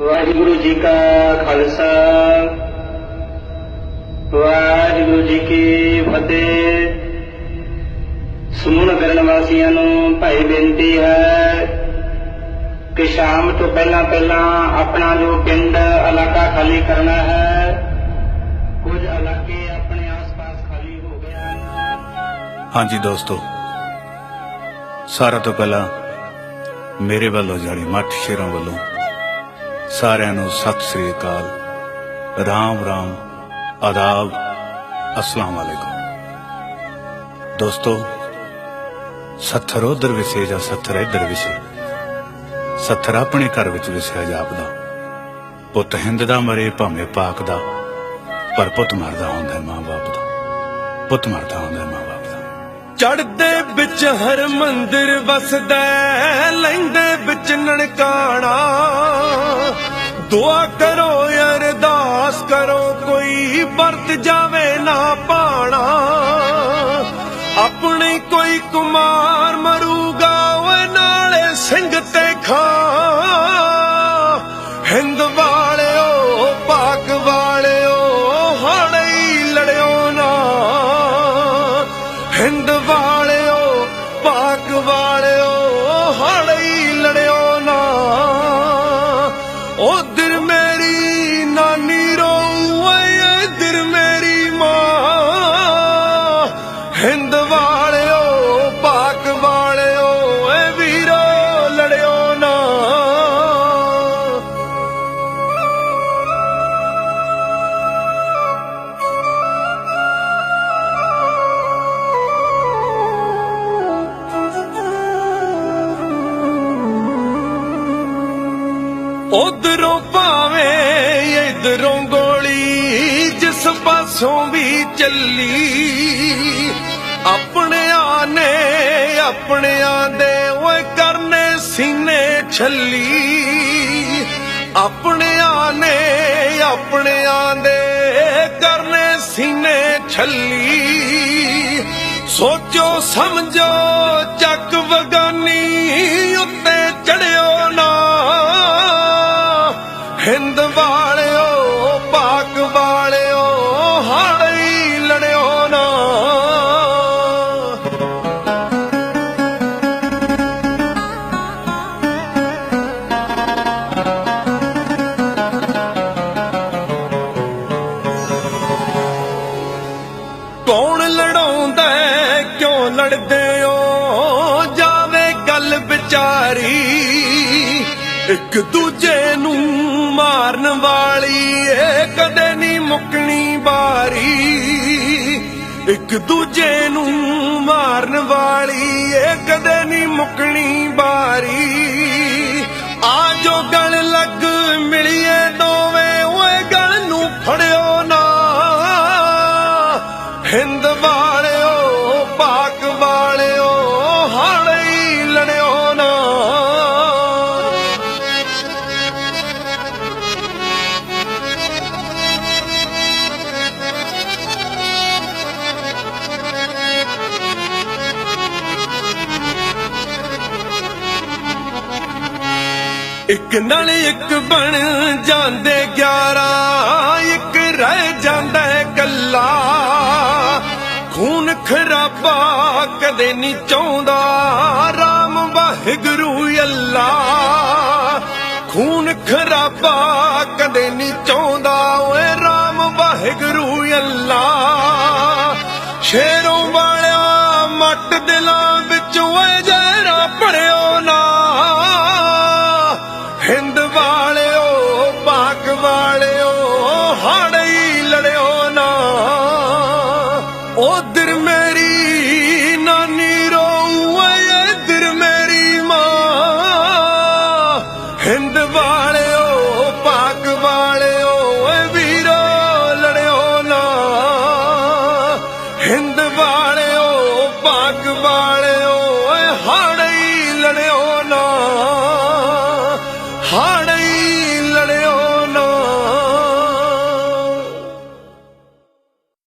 ਵਾਹਿਗੁਰੂ ਜੀ ਕਾ ਖਾਲਸਾ। ਵਾਹਿਗੁਰੂ ਜੀ ਕੀ ਫਤਿਹ। ਸਮੂਹ ਨਗਰ ਵਾਸੀਆਂ ਨੂੰ ਭਾਈ ਬੇਨਤੀ ਹੈ ਕਿ ਸ਼ਾਮ ਤੋਂ ਪਹਿਲਾਂ ਪਹਿਲਾਂ ਆਪਣਾ ਜੋ ਪਿੰਡ ਇਲਾਕਾ ਖਾਲੀ ਕਰਨਾ ਹੈ, ਕੁਝ ਇਲਾਕੇ ਆਪਣੇ ਆਸ-ਪਾਸ ਖਾਲੀ ਹੋ ਗਏ ਹਾਂਜੀ ਦੋਸਤੋ ਸਾਰਾ ਤੋਂ ਪਹਿਲਾਂ ਮੇਰੇ ਵੱਲੋਂ ਜਾਣੀ ਮੱਠ ਸ਼ੇਰਾਂ ਵੱਲੋਂ ਸਾਰਿਆਂ ਨੂੰ ਸਤਿ ਸ੍ਰੀ ਅਕਾਲ। ਰਾਮ ਰਾਮ, ਆਦਾਬ, ਅਸਲਾਮ ਵਾਲੇਕੁਮ ਦੋਸਤੋ, ਸੱਥਰ ਉਧਰ ਵਿਸੇ ਜਾਂ ਸੱਥਰ ਇੱਧਰ ਵਿਸੇ ਸੱਥਰ ਆਪਣੇ ਘਰ ਵਿੱਚ ਵਿਸਿਆ ਜਾਪਦਾ। ਪੁੱਤ ਹਿੰਦ ਦਾ ਮਰੇ ਭਾਵੇਂ ਪਾਕ ਦਾ, ਪਰ ਪੁੱਤ ਮਰਦਾ ਹੁੰਦਾ ਮਾਂ-ਬਾਪ ਦਾ। ਪੁੱਤ ਮਰਦਾ ਹੁੰਦਾ ਮਾਂ-ਬਾਪ ਦਾ। ਚੜਦੇ ਵਿੱਚ ਹਰ ਮੰਦਿਰ ਵਸਦਾ ਲੈਂਦੇ ਵਿੱਚ ਨਨਕਾਣਾ। ਦੁਆ ਕਰੋ ਅਰਦਾਸ ਕਰੋ ਕੋਈ ਵਰਤ ਜਾਵੇ ਨਾ ਉਧਰ ਉਧਰੋਂ ਭਾਵੇਂ ਇਧਰੋਂ ਗੋਲੀ ਜਿਸ ਪਾਸੋਂ ਵੀ ਚੱਲੀ, ਆਪਣਿਆਂ ਨੇ ਆਪਣਿਆਂ ਦੇ ਓਏ ਕਰਨੇ ਸੀਨੇ ਛੱਲੀ। ਆਪਣਿਆਂ ਨੇ ਆਪਣਿਆਂ ਦੇ ਕਰਨੇ ਸੀਨੇ ਛੱਲੀ। ਸੋਚੋ, ਸਮਝੋ ਕੌਣ ਕਿਉਂ ਲੜਦੇ ਹੋ? ਜਾਵੇ ਗੱਲ ਵਿਚਾਰੀ, ਇੱਕ ਦੂਜੇ ਨੂੰ ਮਾਰਨ ਵਾਲੀ ਏ, ਕਦੇ ਨਹੀਂ ਮੁੱਕਣੀ ਬਾਰੀ ਇੱਕ ਦੂਜੇ ਨੂੰ ਮਾਰਨ ਵਾਲੀ ਏ, ਕਦੇ ਨਹੀਂ ਮੁੱਕਣੀ ਬਾਰੀ ਆ ਜੋ ਗਲ ਲੱਗ ਮਿਲੀਏ ਦੋਵੇਂ, ਓਏ ਗਲ ਨੂੰ ਫੜਿਓ ਇੱਕ ਨਾਲ ਇੱਕ ਬਣ ਜਾਂਦੇ 11 ਇੱਕ ਰਹਿ ਜਾਂਦਾ ਹੈ ਕੱਲਾ ਖੂਨ ਖਰਾਬਾ ਕਦੇ ਨਹੀਂ ਚਾਹੁੰਦਾ, ਰਾਮ ਵਾਹਿਗੁਰੂ ਅੱਲਾ। ਖੂਨ ਖਰਾਬਾ ਹਿੰਦ ਵਾਲਿਓ